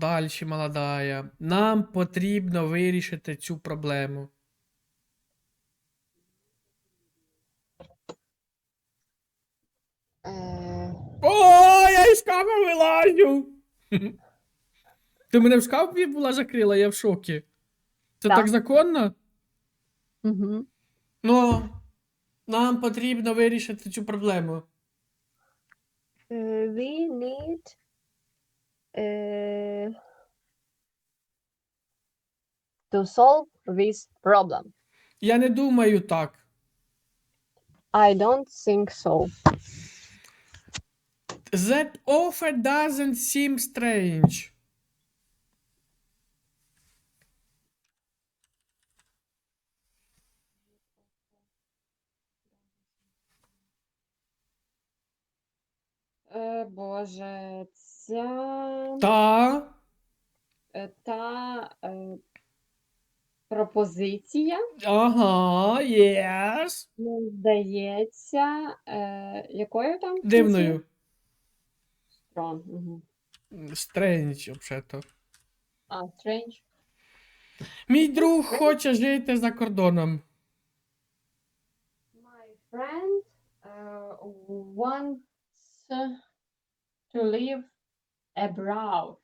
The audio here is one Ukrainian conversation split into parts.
Далі, молодая. Нам потрібно вирішити цю проблему. Е, О, я із шкафа вилазю! Ти мене в шкаф була закрила, я в шокі. Це Так. так законно? угу. Ну, нам потрібно вирішити цю проблему. We need е, to solve this problem. Я не думаю так. I don't think so. That offer doesn't seem strange. Е, Боже, ця Та. е, та е, пропозиція, Ага, yes. мені здається, е, якою там? в кінці? Дивною. Strong, мгм. Strange, взагалі. А, strange. Мій друг хоче жити за кордоном. My friend uh, wants to live abroad.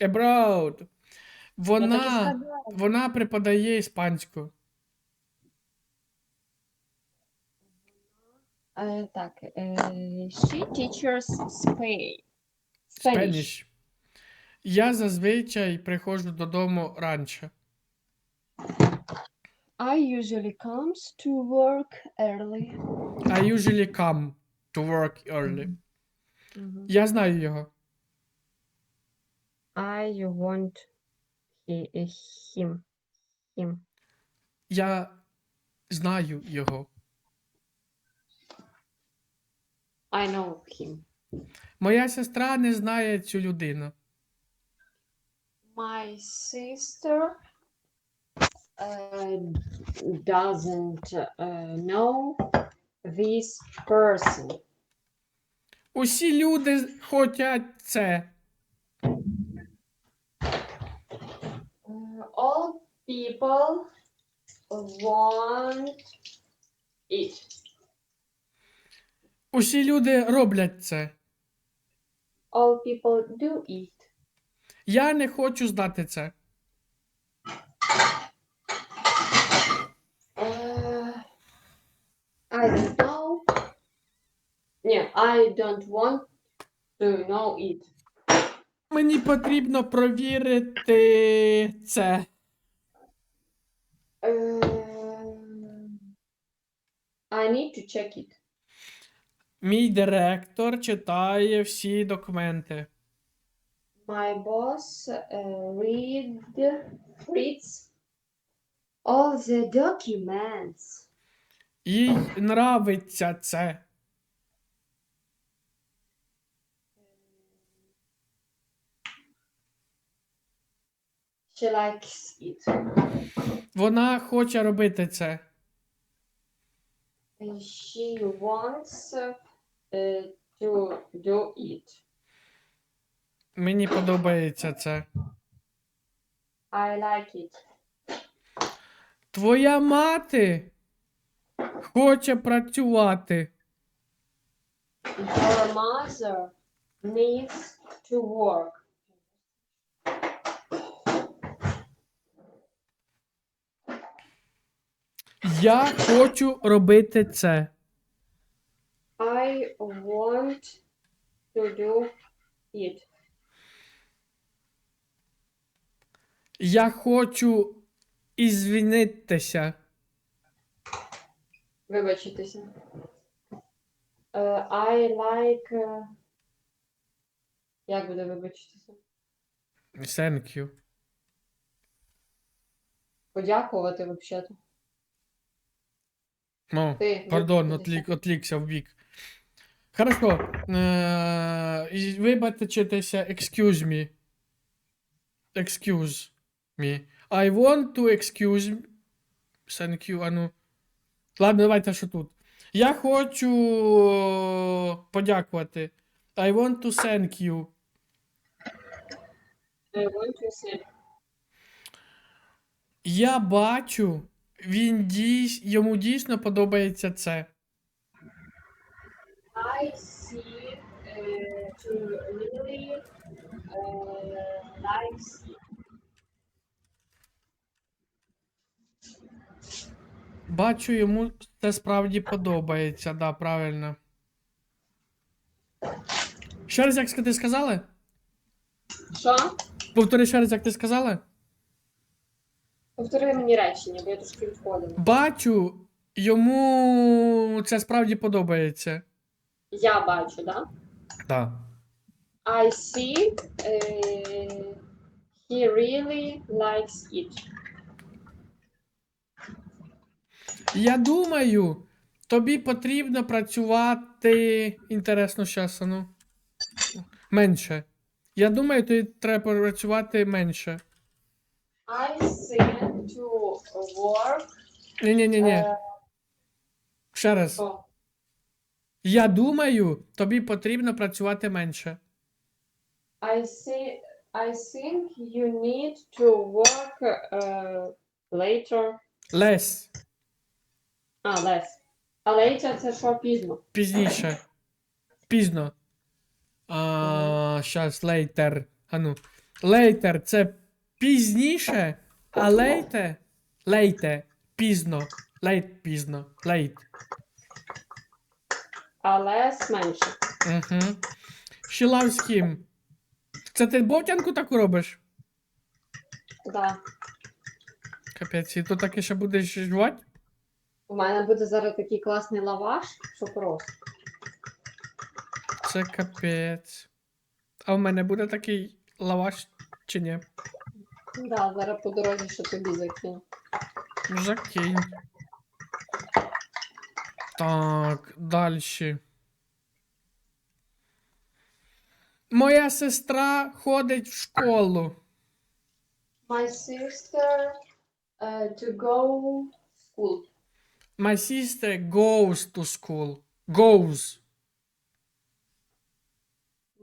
Abroad. Вона, сказала. вона преподає іспанську. Е, так, е, she teaches Spain. Spanish. Я зазвичай приходжу додому раніше. I usually comes to work early. I usually come to work early. Мгм. Я знаю його. I want he, him. him. Я знаю його. I know him. Моя сестра не знає цю людину. My sister uh, doesn't uh, know this person. Усі люди хочуть це. All people want it. Усі люди роблять це. All people do it. Я не хочу здати це. Uh, I don't know. Yeah, I don't want to know it. Мені потрібно провірити це. Uh, I need to check it. Мій директор читає всі документи. My boss uh, read reads all the documents. Їй нравиться це. She likes it. Вона хоче робити це. She wants uh, to do it. Мені подобається це. I like it. Твоя мати хоче працювати. Your mother needs to work. Я хочу робити це. I want to do it. Я хочу ізвінитися. Вибачитися. Uh, I like. uh, Як буде вибачитися? Thank you. Подякувати взагалі. Ну, Ти пардон, отлік, отлікся в бік. Хорошо. Е, і вибачитися, excuse me. Excuse me. I want to excuse Thank you, а ну. Ладно, давайте що тут. Я хочу подякувати. I want to thank you. I want to sleep. Я бачу, він дійс... йому дійсно подобається це. I see uh, to really uh, likes. Бачу, йому це справді подобається, да, правильно. Ще раз, як ти сказала? Що? Повтори ще раз, як ти сказала? Повтори мені речення, бо я трошки відходила. Бачу, йому це справді подобається. Я бачу, да? Так. I see uh, he really likes it. Я думаю, тобі потрібно працювати. Інтересно, щас, ну. Менше. Я думаю, тобі треба працювати менше. I think to work. Ні-ні-ні. е, Ще раз. о, Я думаю, тобі потрібно працювати менше. I see. I think you need to work uh, later. Лес. А, less. А later це що пізно. Пізніше. Пізно. А, щас, later. А ну. Later це пізніше, а later. Later. Пізно. Late пізно. Late. А less менше. Угу. She loves him. Це ти бовтянку таку робиш? Да. Капець, і то таки ще будеш жувати? У мене буде зараз такий класний лаваш, що просто. Це капець. А в мене буде такий лаваш чи ні? Да, зараз по дорозі що тобі закину. Закинь. Так, далі. Моя сестра ходить в школу. My sister uh, to go school. My sister goes to school. Goes.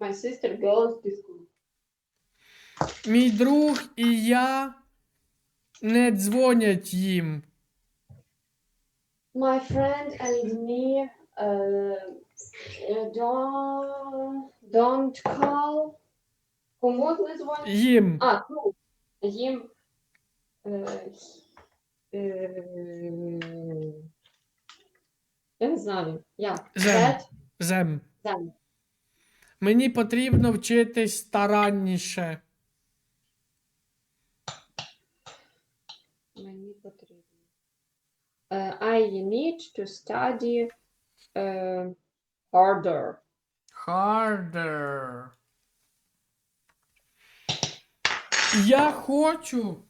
My sister goes to school. Мій друг і я не дзвонять їм. My friend and me uh, don't, don't call. Кому не дзвонять? Їм. А, ну, їм. Е, е, я не знаю. Як? Зем. That, Зем. them. Мені потрібно вчитись старанніше. Е, I need to study е, harder. Harder. Я хочу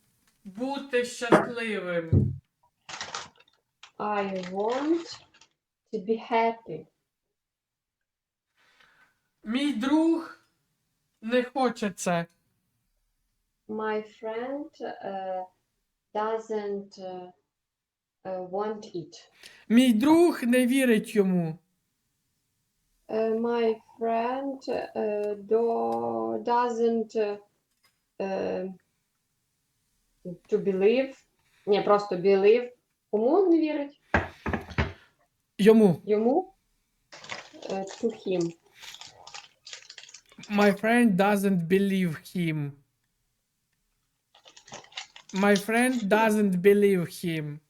бути щасливим. I want to be happy. Мій друг не хоче це. My friend uh, doesn't uh, uh, want it. Мій друг не вірить йому. Uh, my friend uh, do, doesn't uh, uh, to believe. Ні, просто believe. Кому не вірить? Йому. Йому? Uh, to him. My friend doesn't believe him. My friend doesn't believe him.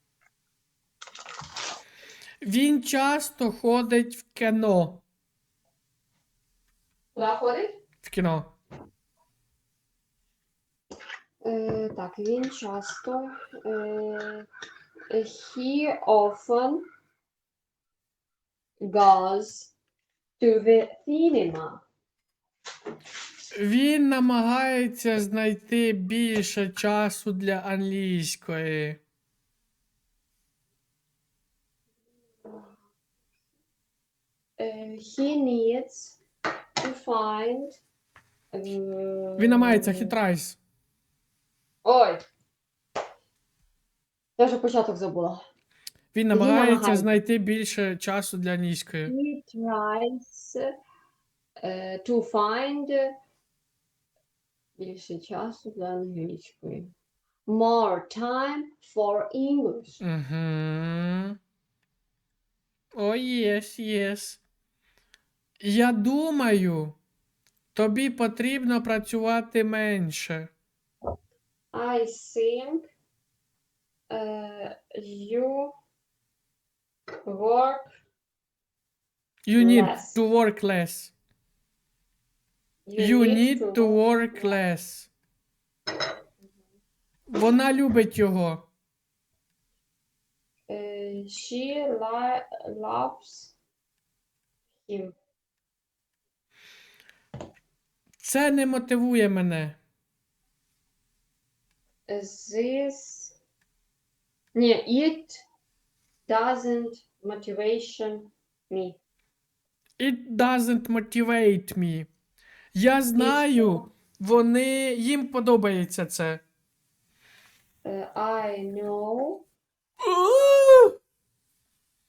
Він часто ходить в кіно. Куди ходить? В кіно. Е, так, він часто. Е, he often goes to the cinema. Він намагається знайти більше часу для англійської. He needs to find. е, Він намагається хитрайс. Ой. Я вже початок забула. Він намагається намагається. знайти більше часу для англійської. He tries uh, to find Більше часу для англійської. More time for English. Угу. О, єс, єс. Я думаю, тобі потрібно працювати менше. I think uh, you work You need Less. to work less. You need to work less. Вона любить його. Uh, she li- loves him. Це не мотивує мене. This Ні, it doesn't motivation me. It doesn't motivate me. Я знаю, вони їм подобається це. Uh, I know.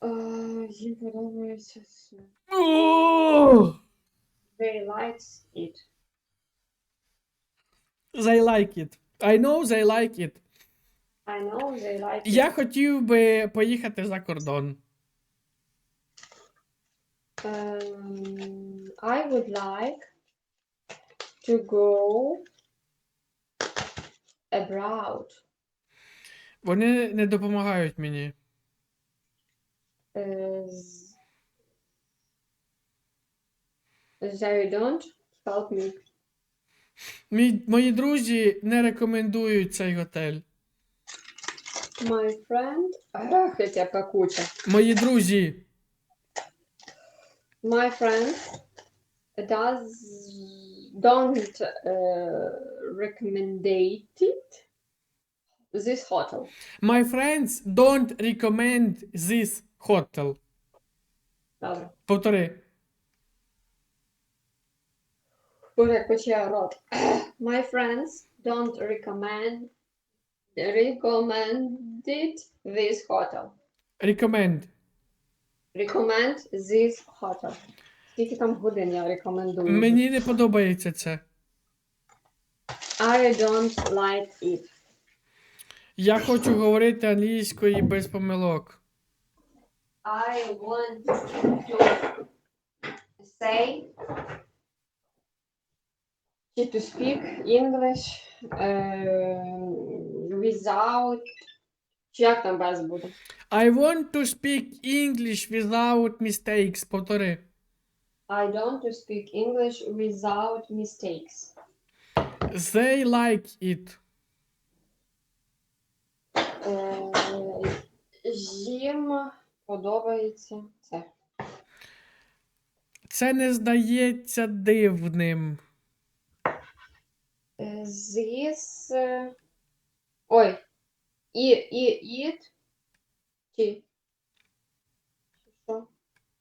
Uh, їм подобається це. They likes it. They like it. I know they like it. I know they like it. Я хотів би поїхати за кордон. Um, I would like to go abroad. Вони не допомагають мені. Uh, they don't help me. Мій, мої друзі не рекомендують цей готель. My friend, Ах, хотя какуча. Мої друзі, My friend does don't uh, recommendate it this hotel. my friends don't recommend this hotel. Добре. Повтори. Боже, куча рот. My friends don't recommend recommended this hotel. Recommend. Recommend this hotel. Скільки там годин я рекомендую? Мені не подобається це. I don't like it. Я хочу говорити англійською без помилок. I want to say to speak English uh, without чи як там без буде? I want to speak English without mistakes. Повтори. I don't to speak English without mistakes. They like it. Е, Їм подобається це. Це не здається дивним. Е, This... е, Ой. І, і, it. Чи.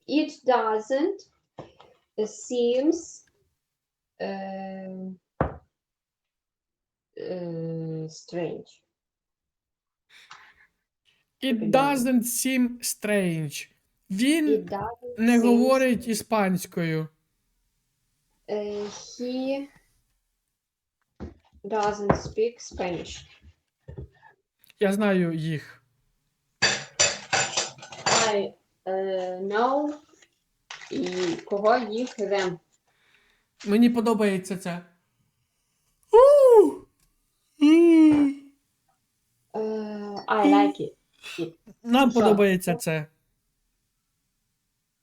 It doesn't seems е, е, strange. It doesn't seem strange. Він It doesn't не seem говорить іспанською. Uh, he doesn't speak Spanish. Я знаю їх. I uh, know і кого їх them. Мені подобається це. Uh, I like it. Нам Що? подобається це.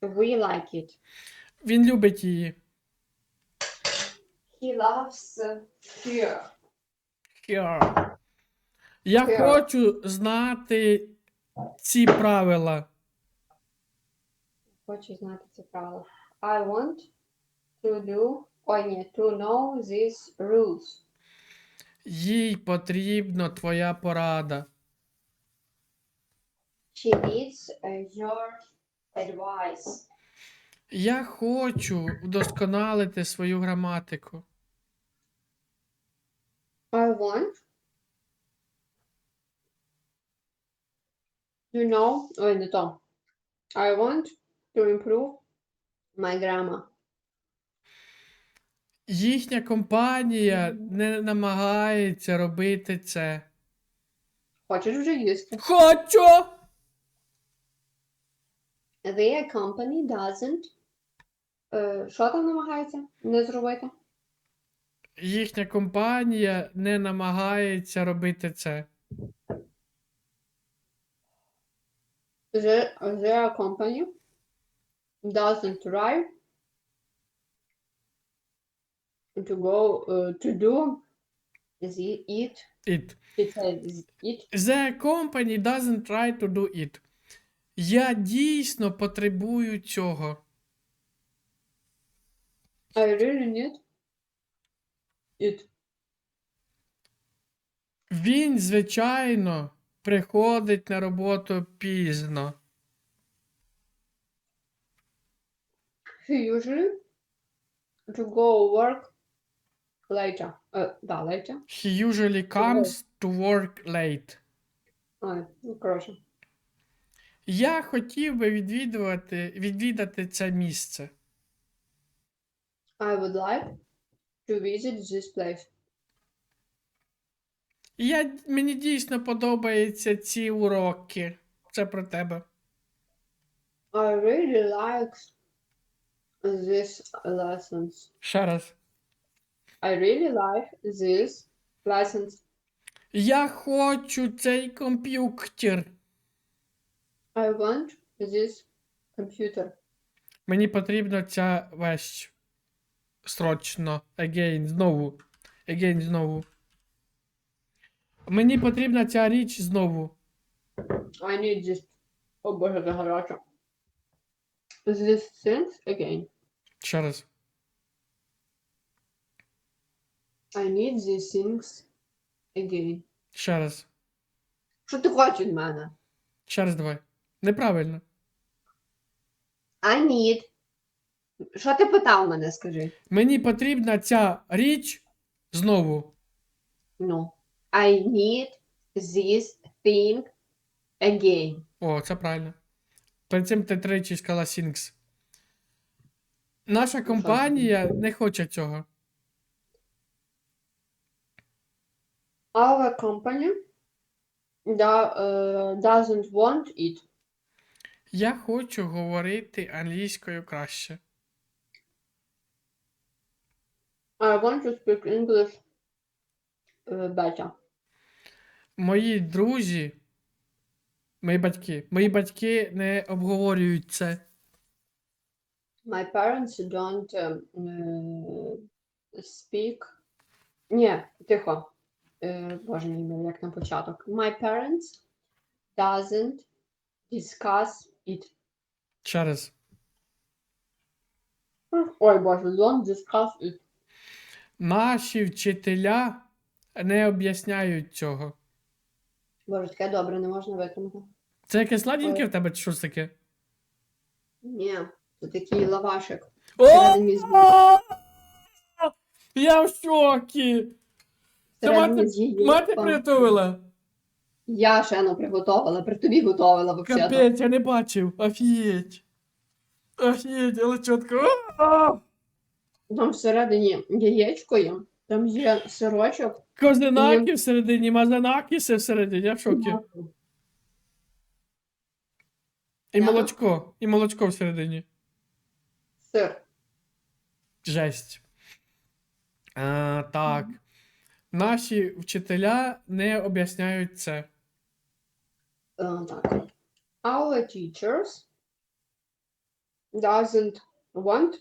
We like it. Він любить її. He loves her. Я Here. хочу знати ці правила. Хочу знати це правило. I want to do, ой, ні, to know these rules. Їй потрібна твоя порада. She needs uh, your advice. Я хочу вдосконалити свою граматику. I want to know, ой, не то. I want to improve my grammar. Їхня компанія не намагається робити це. Хочеш вже їсти? Хочу! Their company doesn't. Е, що там намагається не зробити? Їхня компанія не намагається робити це. The, their company doesn't try to go uh, to do the it It. it it The company doesn't try to do it. Я дійсно потребую цього. I really need it. Він, звичайно, приходить на роботу пізно. He usually to go work later. Е, да, later. He usually comes to work late. А, ну, коротше. Я хотів би відвідувати, відвідати це місце. I would like to visit this place. Я, мені дійсно подобаються ці уроки. Це про тебе. I really like these lessons. Ще раз. I really like these lessons. Я хочу цей комп'ютер. I want this computer. Мені потрібна ця вещь. Срочно. Again, знову. Again, знову. Мені потрібна ця річ знову. I need this. О боже, це гаряче. These things again. Ще раз. I need these things again. Ще раз. Що ти хочеш від мене? Ще раз давай. Неправильно. I need. Що ти питав мене, скажи? Мені потрібна ця річ знову. Ну. I need this thing again. О, це правильно. Перед цим ти тричі сказала Сінкс. Наша компанія не хоче цього. Our company da, uh, doesn't want it. Я хочу говорити англійською краще. I want to speak English uh, better. Мої друзі, мої батьки, мої батьки не обговорюють це. My parents don't um, uh, speak. Ні, тихо. Е, Боже мій як на початок. My parents doesn't discuss it. Ще раз. Ой, Боже, don't discuss it. Наші вчителя не об'ясняють цього. Боже, таке добре, не можна витримати. Це якесь сладеньке в тебе чи щось таке? Ні, це такий лавашик. О! Всередині з- Я в шокі! Це всередині мати, з яєчком. мати приготувала? Я ще не приготувала, при тобі готувала взагалі. Капець, я не бачив. Офігеть. Офігеть, але чітко. А! Там всередині яєчко є, там є сирочок. Козинаки всередині, мазанакіси всередині, я в шокі. І молочко, і молочко всередині. Сир. Жесть. А, так. Наші вчителя не об'ясняють це. Е, так. Our teachers doesn't want.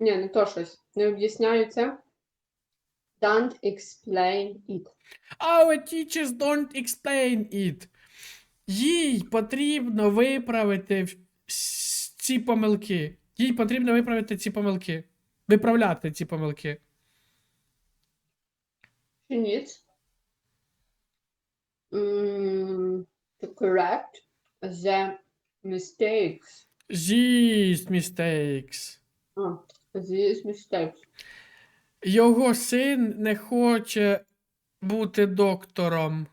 Ні, не то щось. Не об'ясняють це. Don't explain it. Our teachers don't explain it. Їй потрібно виправити ці помилки. Їй потрібно виправити ці помилки. Виправляти ці помилки. She needs mm, to correct the mistakes. These mistakes. А, these mistakes. Його син не хоче бути доктором.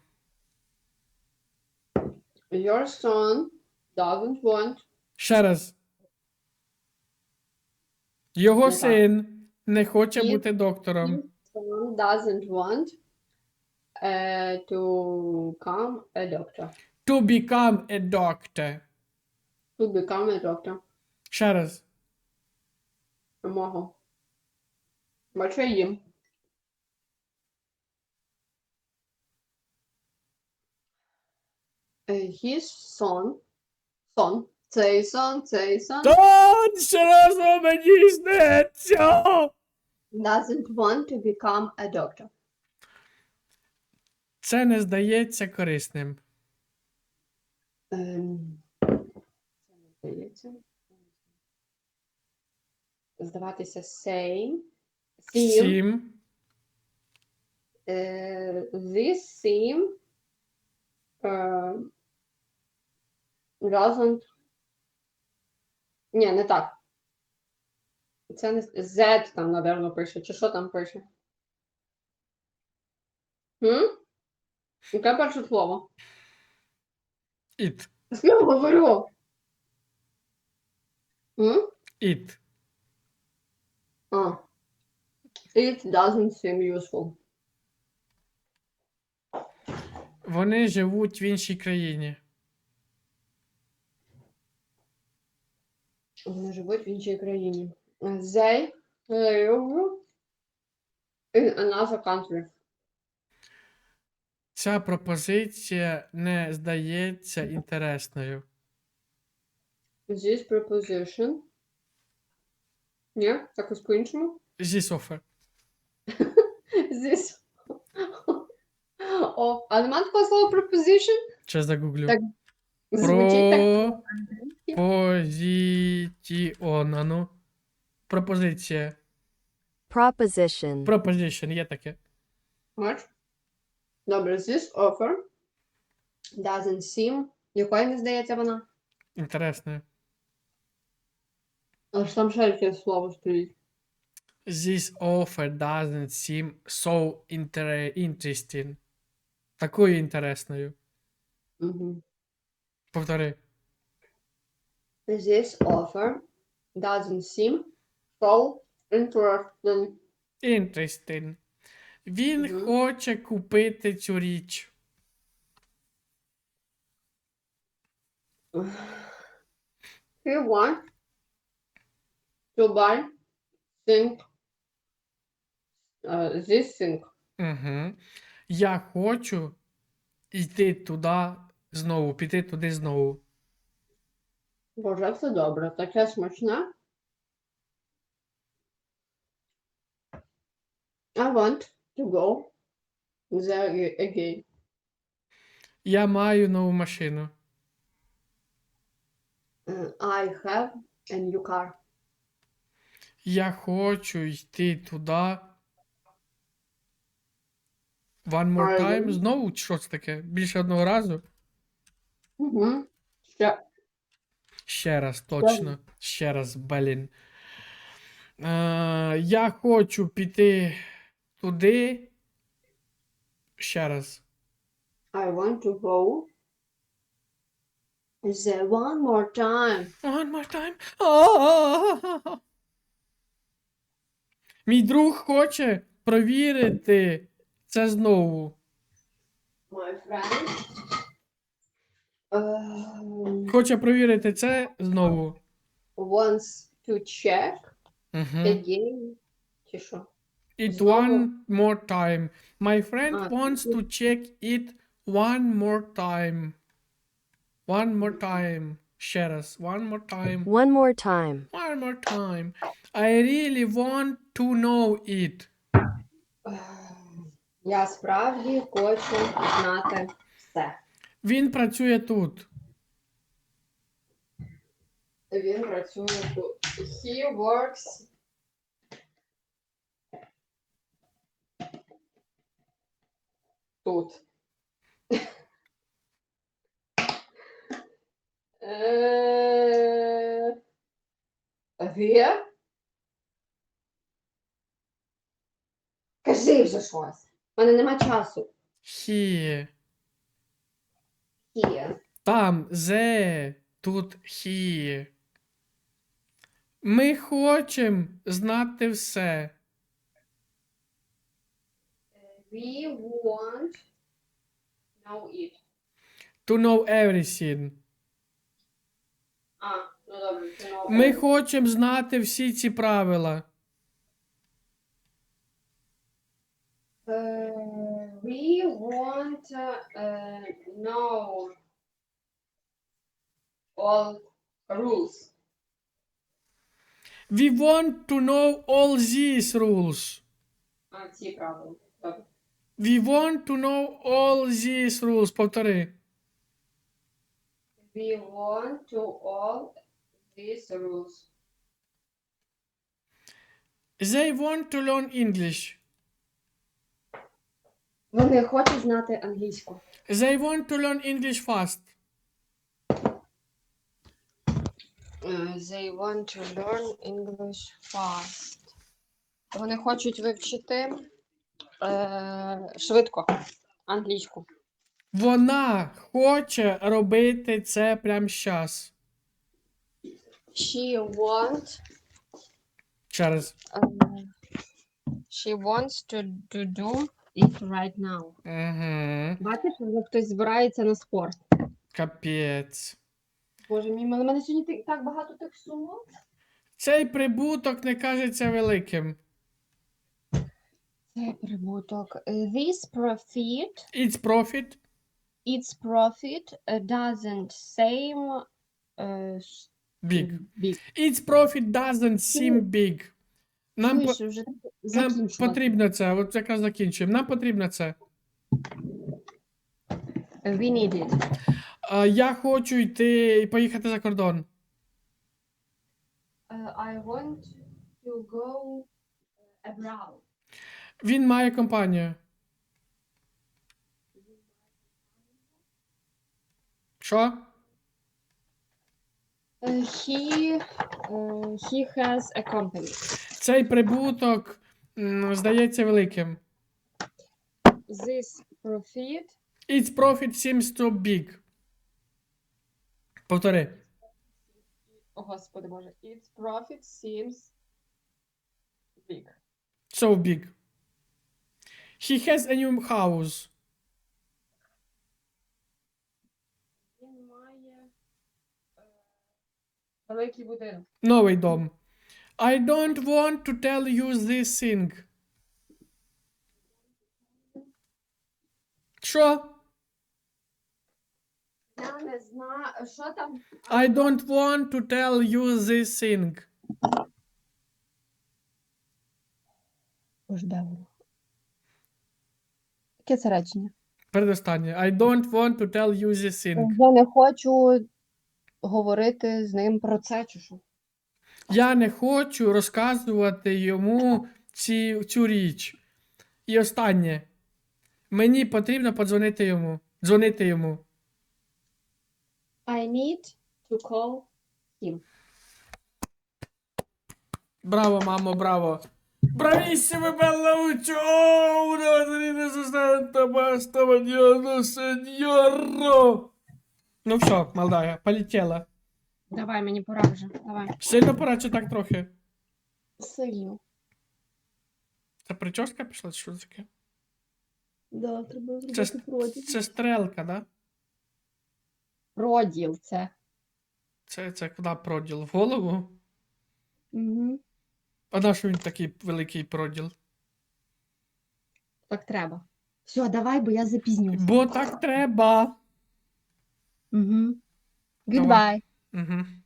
Your son doesn't want Ще раз. Його Не син Не хоче Він- бути доктором. Someone doesn't want uh, to become a doctor. To become a doctor. To become a doctor. Ще раз. Мого. Бачу я їм. Е, His son. Son. Цей сон, цей сон. Та, ще раз мені сниться! Doesn't want to become a doctor. Це не здається корисним. Ем, Це не здається. Здаватися same. Сім. Е, This seem е, doesn't. Ні, не так. Це не Z там, напевно, пише. Чи що там пише? Хм? Яке перше слово? It. Я говорю. М? It. А. It doesn't seem useful. Вони живуть в іншій країні. Вони живуть в іншій країні. They live in another country. Ця пропозиція не здається інтересною. This preposition. Ні, якось по-іншому. This offer. This. О, а нема такого слова preposition? Ще загуглю. Так, Звучить так. Пропозиціона. Ну. Пропозиція. Proposition. Proposition, є таке. Бач? Добре, this offer doesn't seem. Якою не здається вона? Інтересно. Аж там ще якесь слово стоїть. This offer doesn't seem so inter- interesting. Такою інтересною. Угу. Повтори. This offer doesn't seem so interesting. Interesting. Він Мгм. хоче купити цю річ. He wants to buy thing, uh, this thing. Угу. Я хочу йти туди знову, піти туди знову. Боже, це добре, таке смачне. I want to go there again. Я маю нову машину. Uh, I have a new car. Я хочу йти туди. One more time. Знову чи що це таке? Більше одного разу? Угу. Ще. Ще раз, точно. Ще раз, блін. Е, я хочу піти туди. Ще раз. I want to go there one more time. One more time. А-а-а-а-а. Мій друг хоче провірити це знову. My friend. Um, Хоче провірити це знову. wants to check Угу. again. Чи що? It Знову? one more time. My friend А, wants to check it one more time. One more time. Ще раз. One more time. One more time. One more time. I really want to know it. Ем, Я справді хочу знати все. Він працює тут. Він працює тут. He works. Тут. Г. Кажи вже щось. У мене нема часу. Хі. Хі. Там зе, тут хі. Ми хочемо знати все. We want know it. To know everything. А ну добре, to know Ми it. хочемо знати всі ці правила. Е, we want uh, know all rules. We want to know all these rules. А, ці правила. Добре. We want to know all these rules. Повтори. We want to all these rules. They want to learn English. Вони хочуть знати англійську. They want to learn English fast. Uh, They want to learn English fast. Вони хочуть вивчити е, швидко англійську. Вона хоче робити це прямо зараз. She want Ще раз. е, she wants to, to do it right now. Угу. Бачиш, вже хтось збирається на спорт. Капець. Боже мій, мене мене сьогодні так- так багато тих сумок. Цей прибуток не кажеться великим. Це прибуток. Е, This profit, It's profit. its profit doesn't same uh, Big. big. Its profit doesn't seem big. Нам, по- вже нам потрібно це. От якраз закінчуємо. Нам потрібно це. We need it. А, я хочу йти і поїхати за кордон. Uh, I want to go abroad. Він має компанію. Що? Uh, he, uh, he has a company. Цей прибуток м, здається великим. This profit Its profit seems too big. Повтори. О, Господи Боже, its profit seems big. So big. He has a new house. великий будинок. Новий дом. I don't want to tell you this thing. Що? Я не знаю, що там. I don't want to tell you this thing. Боже, де воно? Яке це речення? Передостаннє. I don't want to tell you this thing. Я не хочу говорити з ним про це, чи що? Я не хочу розказувати йому ці, цю річ. І останнє. Мені потрібно подзвонити йому. Дзвонити йому. I need to call him. Браво, мамо, браво. Bravissimo, bella ciao, una Serena Santa, basta, mañana, сеньоро. Ну все, молодая, полетела. Давай, мені пора вже. Давай. Сильно пора чи так трохи? Сильно. Це прическа пішла, чи що таке? Да, треба Це, с- це стрелка, да? Проділ це. Це, це куди проділ? В голову? Угу. А на що він такий великий проділ? Так треба. Все, давай, бо я запізнюся. Бо так треба. Угу. Давай. Goodbye. Угу.